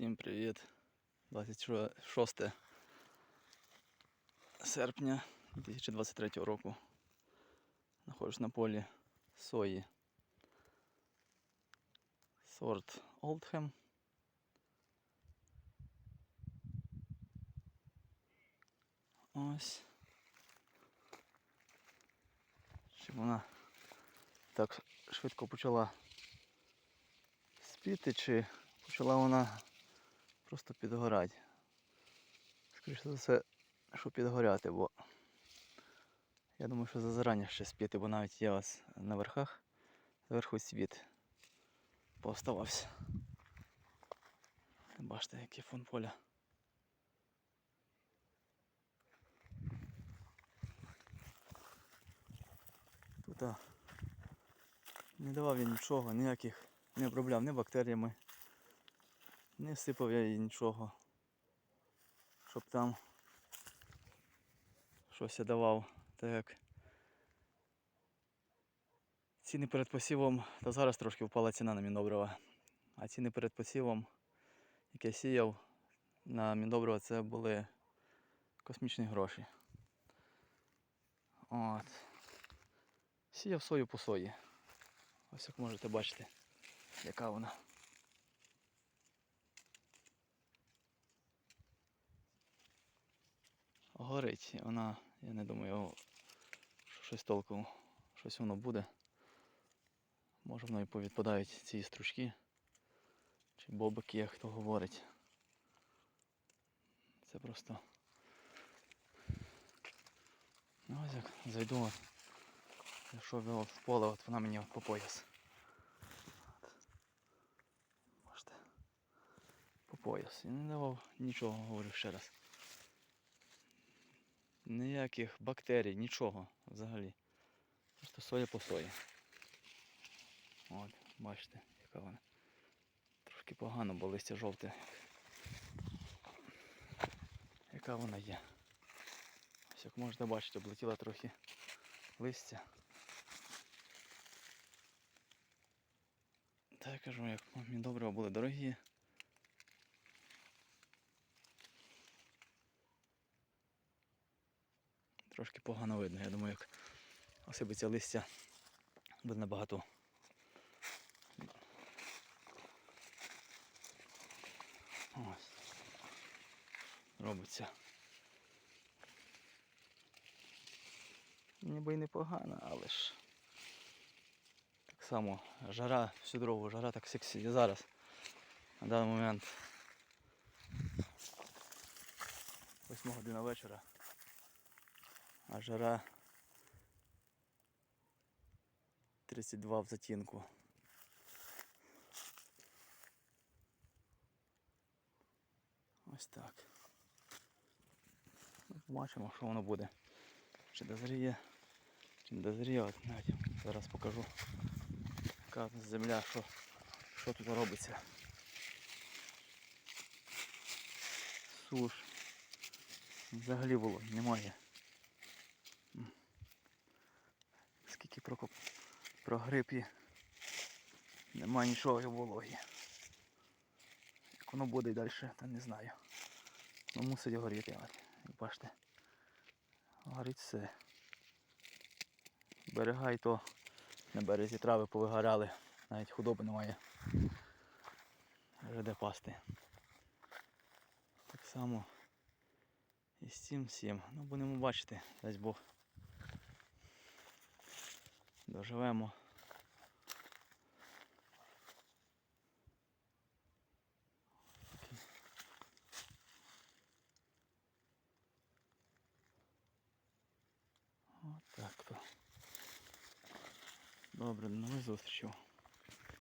Всім привіт. 26 серпня 2023 року. Знаходжусь на полі сої. Сорт Олдхем. Ось. Щоб вона так швидко почала спіти, чи почала вона просто підгорати. Скоріше за все, що підгоряти, бо я думаю, що зазарання ще спіти, бо навіть є ось на верхах, зверху світ пооставався. Бачите, який фон поля. Тут а, не давав я нічого, ніяких не обробляв ні бактеріями, не сипав я їй нічого, щоб там щось я давав. Так ціни перед посівом, та зараз трошки впала ціна на міндобрива. А ціни перед посівом, які сіяв на міндобрива, це були космічні гроші. От. Сіяв сою по сої. Ось як можете бачити, яка вона. Горить, вона, я не думаю, що щось толку, щось воно буде. Може воно і повідпадають ці стручки. Чи бобики, як хто говорить. Це просто. Ну ось як зайду. от. Якщо ви в поле, от вона мені по пояс. Бачите. По пояс. І не давав нічого, говорю ще раз. Ніяких бактерій, нічого взагалі. Просто соя по сої. От, бачите, яка вона. Трошки погано, бо листя жовте. Яка вона є. Ось як можете бачити, облетіла трохи листя. Та я кажу, як добрива були дорогі. Трошки погано видно. Я думаю, як осипеться листя буде набагато. Ось. Робиться. Ніби й непогано, але ж так само жара всю дорогу, жара так сексі і зараз. На даний момент 8 година вечора. А жара 32 в затінку. Ось так. Побачимо, що воно буде. Чи дозріє, чи не дозріє, от навіть зараз покажу. Яка земля, що, що тут робиться. Суш. Взагалі було, немає. Прокоп прогриб є. Нема нічого вологі. Як воно буде далі, то не знаю. Ну мусить горіти. Як Бачите. Горить все. Берега і то на березі трави повигоряли. Навіть худоби немає. Вже де пасти. Так само і з цим всім. Ну будемо бачити, дасть Бог. Доживемо. Добре, до нових зустрічей.